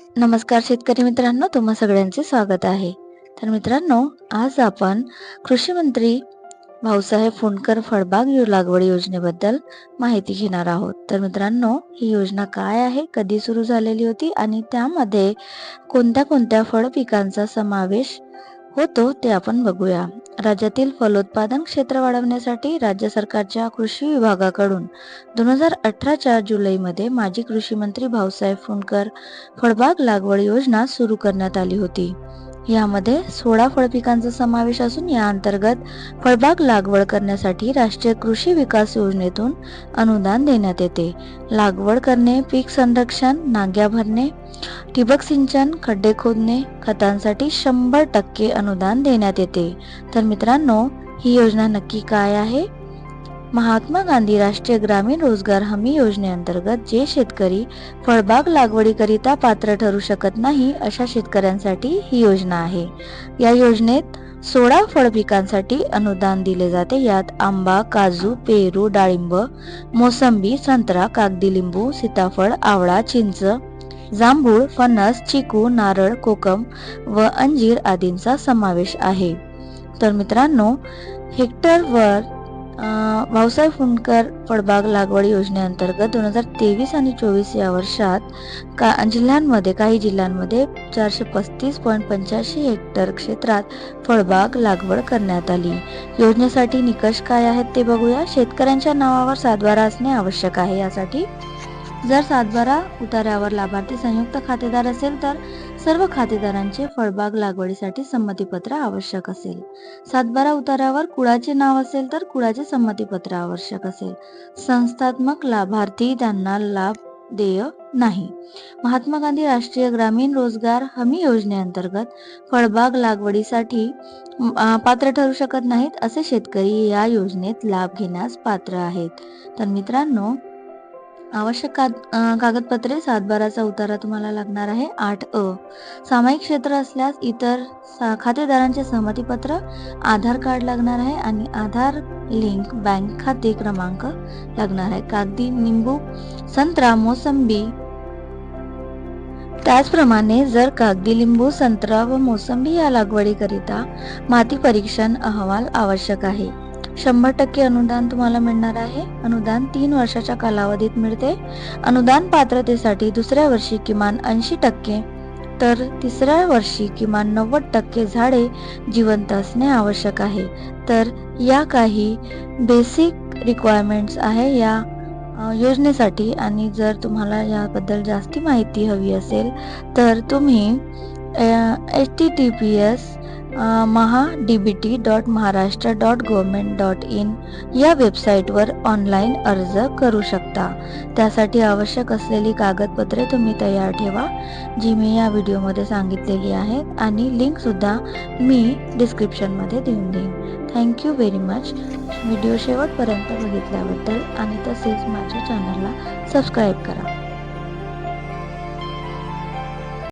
नमस्कार शेतकरी मित्रांनो तुम्हा सगळ्यांचे स्वागत आहे. तर मित्रांनो आज आपण कृषी मंत्री भाऊसाहेब फुंडकर फळबाग लागवड योजनेबद्दल माहिती घेणार आहोत. तर मित्रांनो ही योजना काय आहे कधी सुरू झालेली होती आणि त्यामध्ये कोणत्या कोणत्या फळ पिकांचा समावेश होतो ते आपण बघूया. राज्यातील फलोत्पादन क्षेत्र वाढवण्यासाठी राज्य सरकारच्या कृषी विभागाकडून दोन हजार अठराच्या जुलैमध्ये माजी कृषी मंत्री भाऊसाहेब फुंडकर फळबाग लागवड योजना सुरू करण्यात आली होती. यामध्ये सोळा फळपिकांचा समावेश असून या अंतर्गत फळबाग लागवड करण्यासाठी राष्ट्रीय कृषी विकास योजनेतून अनुदान देण्यात येते. लागवड करणे पीक संरक्षण नांग्या भरणे ठिबक सिंचन खड्डे खोदणे खतांसाठी शंभर टक्के अनुदान देण्यात येते. तर मित्रांनो ही योजना नक्की काय आहे? महात्मा गांधी राष्ट्रीय ग्रामीण रोजगार हमी योजनेअंतर्गत जे शेतकरी फळबाग लागवडीकरिता पात्र ठरू शकत नाही अशा शेतकऱ्यांसाठी ही योजना आहे. या योजनेत सोळा फळ पिकांसाठी अनुदान दिले जाते. यात आंबा काजू पेरू डाळिंब मोसंबी संत्रा कागदी लिंबू सीताफळ आवळा चिंच जांभूळ फणस चिकू नारळ कोकम व अंजीर आदींचा समावेश आहे. तर मित्रांनो हेक्टरवर भाऊसाहेब फुंडकर फळबाग लागवड योजनेअंतर्गत दोन हजार तेवीस आणि चोवीस या वर्षात का जिल्ह्यांमध्ये काही जिल्ह्यांमध्ये चारशे पस्तीस पॉईंट पंच्याऐंशी हेक्टर क्षेत्रात फळबाग लागवड करण्यात आली. योजनेसाठी निकष काय आहेत ते बघूया. शेतकऱ्यांच्या नावावर सातबारा असणे आवश्यक आहे यासाठी जर सातबारा उतार्यावर लाभार्थी संयुक्त खातेदार असेल तर सर्व खातेदारांचे फळबाग लागवडीसाठी संमतीपत्र आवश्यक असेल. सातबारा उतार्यावर कुळाचे नाव असेल तर कुळाचे संमतीपत्र आवश्यक असेल. संस्थात्मक लाभार्थी त्यांना लाभ देय नाही. महात्मा गांधी राष्ट्रीय ग्रामीण रोजगार हमी योजनेअंतर्गत फळबाग लागवडीसाठी पात्र ठरू शकत नाहीत असे शेतकरी या योजनेत लाभ घेण्यास पात्र आहेत. तर मित्रांनो आवश्यक कागदपत्रे सातबाराचा उतारा तुम्हाला लागणार आहे. आठ अ. सामायिक क्षेत्र असल्यास इतर सा- खातेदारांचे सहमतीपत्र आधार कार्ड लागणार आहे आणि आधार लिंक बँक खाते क्रमांक लागणार आहे. कागदी निंबू संत्रा मोसंबी. त्याचप्रमाणे जर कागदी लिंबू संत्रा व मोसंबी या लागवडीकरिता माती परीक्षण अहवाल आवश्यक आहे. शंभर टक्के अनुदान तुम्हाला मिळणार आहे. अनुदान तीन वर्षाच्या कालावधीत मिळते. अनुदान पात्रतेसाठी दुसऱ्या वर्षी किमान ऐंशी टक्के तर तिसऱ्या वर्षी किमान नव्वद टक्के झाडे जिवंत असणे आवश्यक आहे. तर या काही बेसिक रिक्वायरमेंट्स आहे या योजनेसाठी आणि जर तुम्हाला याबद्दल जास्ती माहिती हवी असेल तर तुम्ही H T T P S Maha D B T dot Maharashtra dot government dot in या वेबसाईटवर ऑनलाईन अर्ज करू शकता. त्यासाठी आवश्यक असलेली कागदपत्रे तुम्ही तयार ठेवा जी मी या व्हिडिओमध्ये सांगितलेली आहेत आणि लिंकसुद्धा मी डिस्क्रिप्शनमध्ये देऊन देईन. थँक्यू व्हेरी मच व्हिडिओ शेवटपर्यंत बघितल्याबद्दल आणि तसेच माझ्या चॅनलला सबस्क्राईब करा.